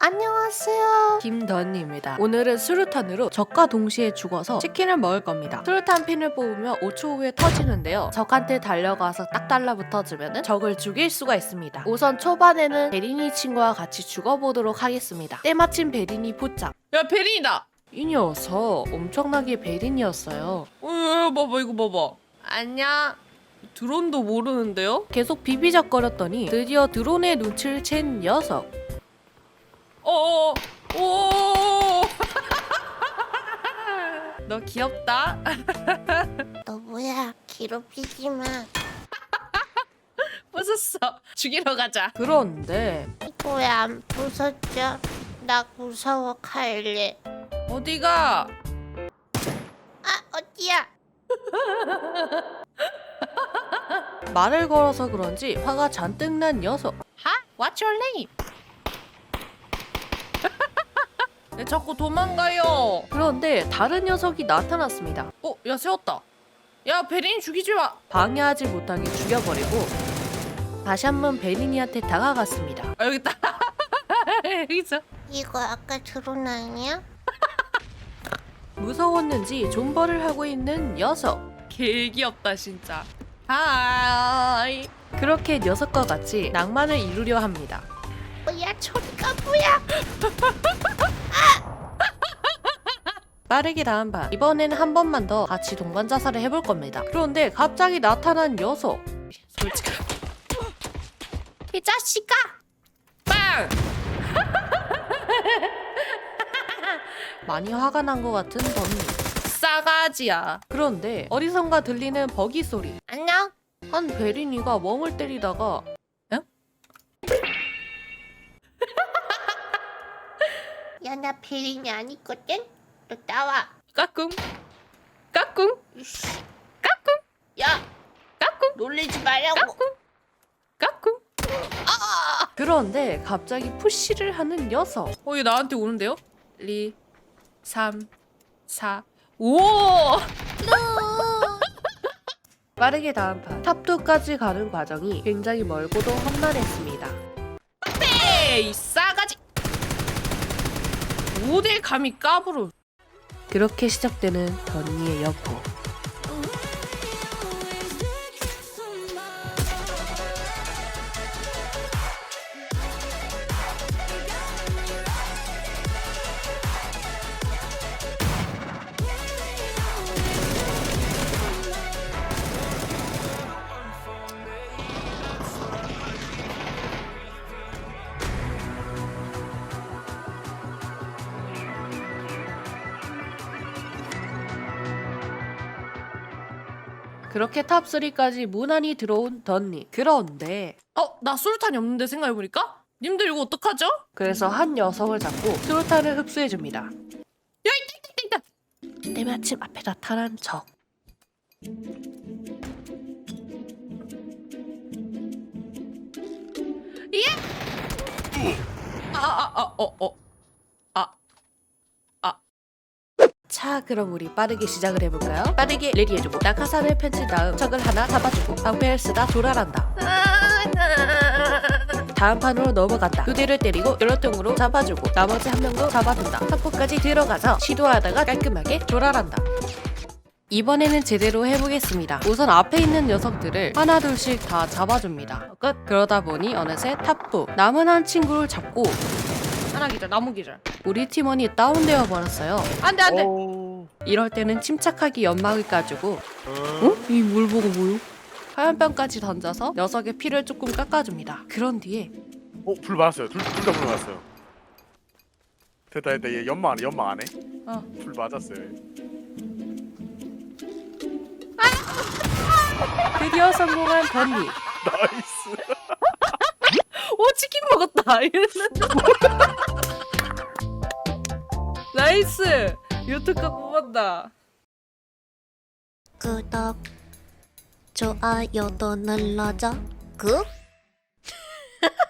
안녕하세요. 김던입니다. 오늘은 수류탄으로 적과 동시에 죽어서 치킨을 먹을 겁니다. 수류탄 핀을 뽑으면 5초 후에 터지는데요. 적한테 달려가서 딱 달라붙어주면 적을 죽일 수가 있습니다. 우선 초반에는 베리니 친구와 같이 죽어보도록 하겠습니다. 때마침 베리니 포착. 야 베린이다. 이 녀석 엄청나게 베린이었어요. 어, 야, 봐봐 이거 봐봐. 안녕. 드론도 모르는데요? 계속 비비적거렸더니 드디어 드론의 눈치를 챈 녀석. 어어 오. 너 귀엽다. 너 뭐야? 괴롭히지 마. 벗었어. 죽이러 가자. 그런데 이거 왜 안 부쉈죠? 나 무서워 카일리. 어디가? 아 어디야? 말을 걸어서 그런지 화가 잔뜩 난 녀석. 하? What's your name? 내 자꾸 도망가요. 그런데 다른 녀석이 나타났습니다. 어, 야 세웠다. 야 베린 죽이지 마. 방해하지 못하게 죽여버리고 다시 한번 베리니한테 다가갔습니다. 아 여기 있다. 여기 있어. 이거 아까 드론 아니야? 무서웠는지 존버를 하고 있는 녀석. 개 귀엽다 진짜. 하이. 그렇게 녀석과 같이 낭만을 이루려 합니다. 뭐야 소리가 뭐야? 빠르게 다음 판 이번에는 한 번만 더 같이 동반 자살을 해볼 겁니다. 그런데 갑자기 나타난 녀석. 솔직히. 이 자식아! 빵. 많이 화가 난 것 같은 던니. 싸가지야. 그런데 어디선가 들리는 버기 소리. 안녕. 한 베리니가 멍을 때리다가 야 나 베린이 아니거든. 너 나와. 까꿍. 까꿍. 까꿍. 야 까꿍. 놀리지 말라고. 까꿍. 까꿍. 그런데 갑자기 푸시를 하는 녀석. 어, 얘 나한테 오는데요? 2, 3, 4, 5! 빠르게 다음 판 탑2까지 가는 과정이 굉장히 멀고도 험난했습니다. 싸가지! 어딜 감히 까불어. 그렇게 시작되는 던니의 여포. 그렇게 탑3까지 무난히 들어온 던니. 그런데 어, 나 술탄이 없는데 생각해보니까? 님들 이거 어떡하죠? 그래서 한 녀석을 잡고 수류탄을 흡수해줍니다. 야, 있다! 때마침 앞에 나타난 적. 아, 아, 아, 어, 어. 자 그럼 우리 빠르게 시작을 해볼까요? 빠르게 레디해주고 낙하산을 펼친 다음 적을 하나 잡아주고 방패를 쓰다 조랄한다 다음 판으로 넘어간다 두 대를 때리고 등으로 잡아주고 나머지 한 명도 잡아둔다 탑포까지 들어가서 시도하다가 깔끔하게 조랄한다 이번에는 제대로 해보겠습니다. 우선 앞에 있는 녀석들을 하나 둘씩 다 잡아줍니다. 끝! 그러다 보니 어느새 탑4 남은 한 친구를 잡고 하나 기절, 나무 기절. 우리 팀원이 다운되어 버렸어요. 안 돼, 안 돼! 이럴 때는 침착하게 연막을 까주고 어? 이 물 보고 뭐요? 화염병까지 던져서 녀석의 피를 조금 깎아줍니다. 그런 뒤에 어, 불 맞았어요. 둘, 둘다 불 맞았어요. 됐다, 됐다. 얘 연막 안에, 연막 안에. 어. 불 맞았어요. 드디어 성공한 던니. 나이스. 오, 치킨 먹었다! 이랬는데. 나이스! 유튜브 뽑았다. 구독, 좋아요도 눌러줘. 굿.